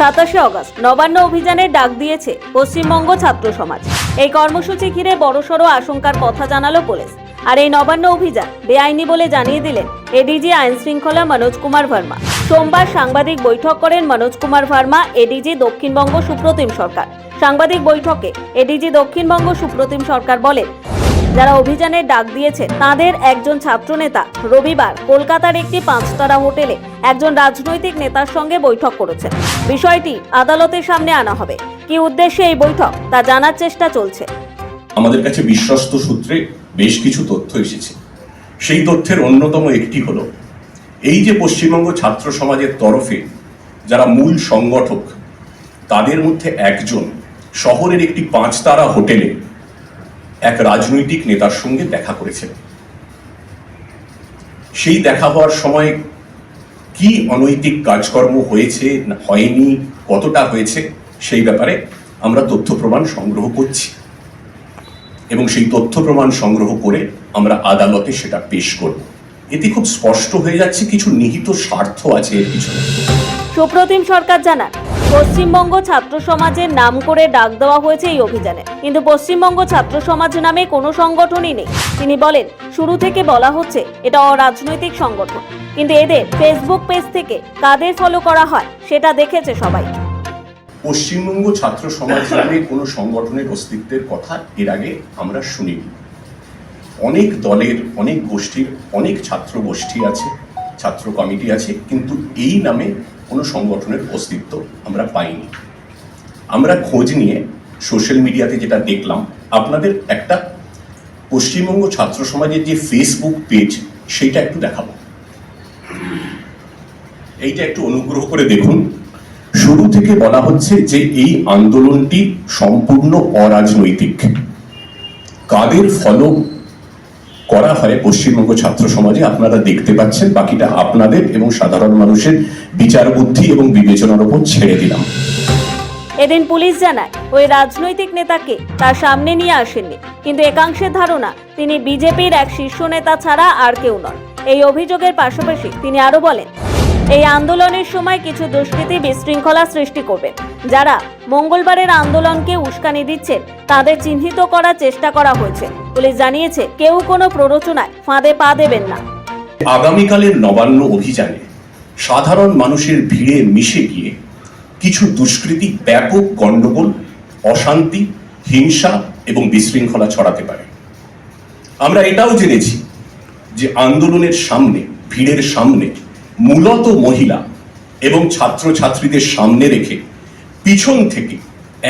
সাতাশে অগস্ট নবান্ন অভিযানের ডাক দিয়েছে পশ্চিমবঙ্গ ছাত্র সমাজ। এই কর্মসূচি ঘিরে বড়সড় আশঙ্কার কথা জানালো পুলিশ। আর এই নবান্ন অভিযান বেআইনি বলে জানিয়ে দিলেন এডিজি আইন শৃঙ্খলা মনোজ কুমার ভার্মা। সোমবার সাংবাদিক বৈঠক করেন মনোজ কুমার ভার্মা, এডিজি দক্ষিণবঙ্গ সুপ্রতিম সরকার। সাংবাদিক বৈঠকে এডিজি দক্ষিণবঙ্গ সুপ্রতিম সরকার বলেন যারা অভিযানের ডাক দিয়েছে, তাদের একজন ছাত্রনেতা রবিবার কলকাতার একটি পাঁচতারা হোটেলে একজন রাজনৈতিক নেতার সঙ্গে বৈঠক করেছেন। বিষয়টি আদালতের সামনে আনা হবে। কি উদ্দেশ্যে এই বৈঠক, তা জানার চেষ্টা চলছে। আমাদের কাছে বিশ্বস্ত সূত্রে বেশ কিছু তথ্য এসেছে। সেই তথ্যের অন্যতম একটি হলো, এই যে পশ্চিমবঙ্গ ছাত্র সমাজের তরফে যারা মূল সংগঠক, তাদের মধ্যে একজন শহরের একটি পাঁচতারা হোটেলে এক রাজনৈতিক নেতার সঙ্গে দেখা করেছেন সেই দেখা হওয়ার সময় কি অনৈতিক কাজকর্ম হয়েছে, হয়নি, কতটা হয়েছে, সেই ব্যাপারে আমরা তথ্য প্রমাণ সংগ্রহ করছি। এবং সেই তথ্য প্রমাণ সংগ্রহ করে আমরা আদালতে সেটা পেশ করব। এতে খুব স্পষ্ট হয়ে যাচ্ছে কিছু নিহিত স্বার্থ আছে এর পিছনে। সুপ্রতিম সরকার জানান পশ্চিমবঙ্গ ছাত্র সমাজের নাম করে ডাক দেওয়া হয়েছে এই অভিযানে। কিন্তু পশ্চিমবঙ্গ ছাত্র সমাজ নামে কোনো সংগঠনই নেই। তিনি বলেন, শুরু থেকে বলা হচ্ছে এটা অরাজনৈতিক সংগঠন। কিন্তু এদের ফেসবুক পেজ থেকে কাদের ফলো করা হয়, সেটা দেখেছে সবাই। পশ্চিমবঙ্গ ছাত্র সমাজ নামে কোনো সংগঠনের অস্তিত্বের কথা এর আগে আমরা শুনিনি। অনেক দলের, অনেক গোষ্ঠীর, অনেক ছাত্র গোষ্ঠী আছে, ছাত্র কমিটি আছে, কিন্তু এই নামে কোনো সংগঠনের অস্তিত্ব আমরা পাইনি। আমরা খোঁজ নিয়ে সোশ্যাল মিডিয়াতে যেটা দেখলাম, আপনাদের একটা পশ্চিমবঙ্গ ছাত্র সমাজের যে ফেসবুক পেজ সেইটা একটু দেখাবো। এইটা একটু অনুগ্রহ করে দেখুন। শুরু থেকে বলা হচ্ছে যে এই আন্দোলনটি সম্পূর্ণ অরাজনৈতিক। কাদের ফলো করা হয় পশ্চিমবঙ্গ ছাত্র সমাজে, আপনারা দেখতে পাচ্ছেন বাকিটা আপনাদের এবং সাধারণ মানুষের বিচার বুদ্ধি এবং বিবেচনার উপর ছেড়ে দিলাম। এদিন পুলিশ জানায়, ওই রাজনৈতিক নেতাকে তার সামনে নিয়ে আসেননি, কিন্তু একাংশের ধারণা তিনি বিজেপির এক শীর্ষ নেতা ছাড়া আর কেউ নন। এই অভিযোগের পাশাপাশি তিনি আরও বলেন এই আন্দোলনের সময় কিছু দুষ্কৃতী বিশৃঙ্খলা সৃষ্টি করবে। যারা মঙ্গলবারের আন্দোলনকে উস্কানি দিচ্ছেন তাদের চিহ্নিত করার চেষ্টা করা হয়েছে। পুলিশ জানিয়েছে, কেউ কোনো প্ররোচনায় ফাঁদে পা দেবেন না। আগামীকালের নবান্ন অভিযানে সাধারণ মানুষের ভিড়ে মিশে গিয়ে কিছু দুষ্কৃতী ব্যাপক গণ্ডগোল, অশান্তি, হিংসা এবং বিশৃঙ্খলা ছড়াতে পারে। আমরা এটাও জেনেছি যে আন্দোলনের সামনে, ভিড়ের সামনে মূলত মহিলা এবং ছাত্রছাত্রীদের সামনে রেখে পিছন থেকে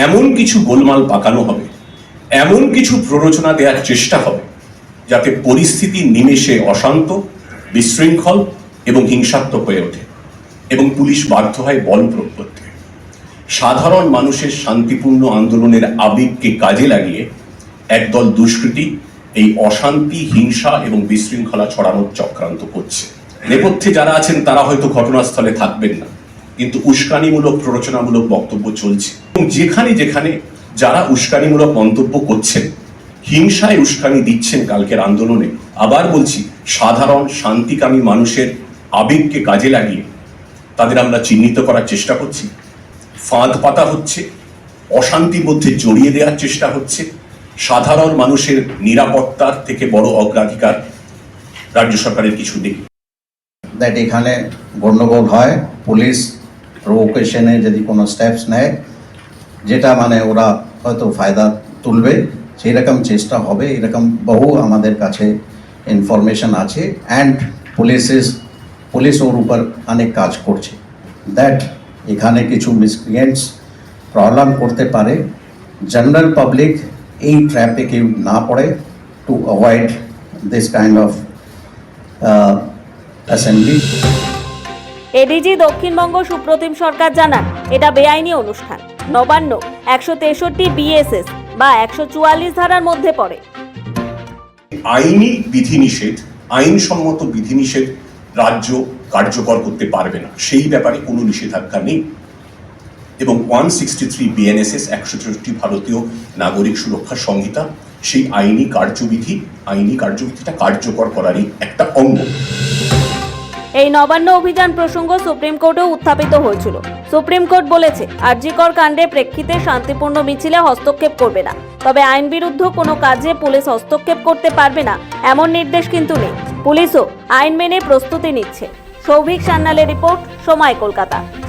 এমন কিছু গোলমাল পাকানো হবে, এমন কিছু প্ররোচনা দেওয়ার চেষ্টা হবে যাতে পরিস্থিতি নিমেষে অশান্ত, বিশৃঙ্খল এবং হিংসাত্মক হয়ে ওঠে এবং পুলিশ বাধ্য হয় বল প্রয়োগ করতে। সাধারণ মানুষের শান্তিপূর্ণ আন্দোলনের আবেগকে কাজে লাগিয়ে একদল দুষ্কৃতী এই অশান্তি, হিংসা এবং বিশৃঙ্খলা ছড়ানোর চক্রান্ত করছে। নেপথ্যে যারা আছেন, তারা হয়তো ঘটনাস্থলে থাকবেন না। কিন্তু উস্কানিমূলক প্ররোচনামূলক বক্তব্য চলছে। এবং যেখানে যেখানে যারা উস্কানিমূলক মন্তব্য করছেন, হিংসায় উস্কানি দিচ্ছেন কালকের আন্দোলনে, আবার বলছি, সাধারণ শান্তিকামী মানুষের আবেগকে কাজে লাগিয়ে তাদের আমরা চিহ্নিত করার চেষ্টা করছি। ফাঁদ পাতা হচ্ছে, অশান্তির মধ্যে জড়িয়ে দেওয়ার চেষ্টা হচ্ছে। সাধারণ মানুষের নিরাপত্তার থেকে বড় অগ্রাধিকার রাজ্য সরকারের কিছু নেই। দ্যাট এখানে গণ্ডগোল হয়, পুলিশ প্রভোকেশনে যদি কোনো স্টেপস নেয়, যেটা মানে ওরা হয়তো ফায়দা তুলবে সেই রকম চেষ্টা হবে, এরকম বহু আমাদের কাছে ইনফরমেশন আছে অ্যান্ড পুলিশ পুলিশ ওর উপর অনেক কাজ করছে। দ্যাট এখানে কিছু মিসক্রিয়েন্টস প্রবলেম করতে পারে। জেনারেল পাবলিক এই ট্র্যাপে কেউ না পড়ে to avoid this kind of assembly. ADG Dakshinbanga Supratim Sarkar জানান এটা বেআইনি অনুষ্ঠান। নবান্ন একশো তেষট্টি বিএসএস বা একশো চুয়াল্লিশ ধারার মধ্যে পড়ে। আইনি বিধিনিষেধ আইনসম্মত বিধিনিষেধ রাজ্য কার্যকর করতে পারবে না। সেই ব্যাপারে কোনো নিষেধাজ্ঞা নেই। এবং ওয়ান সিক্সটি থ্রি বিএনএসএস একশো চৌষট্টি ভারতীয় নাগরিক সুরক্ষা সংহিতা সেই আইনি কার্যবিধি আইনি কার্যবিধিটা কার্যকর করারই একটা অঙ্গ। এই নবান্ন অভিযান প্রসঙ্গ সুপ্রিম কোর্টেও উত্থাপিত হয়েছিল। সুপ্রিম কোর্ট বলেছে, আরজিকর কাণ্ডে প্রেক্ষিতে শান্তিপূর্ণ মিছিলে হস্তক্ষেপ করবে না। তবে আইন বিরুদ্ধ কোনো কাজে পুলিশ হস্তক্ষেপ করতে পারবে না, এমন নির্দেশ কিন্তু নেই। পুলিশও আইন মেনে প্রস্তুতি নিচ্ছে। সৌভিক সান্নালের রিপোর্ট, সময় কলকাতা।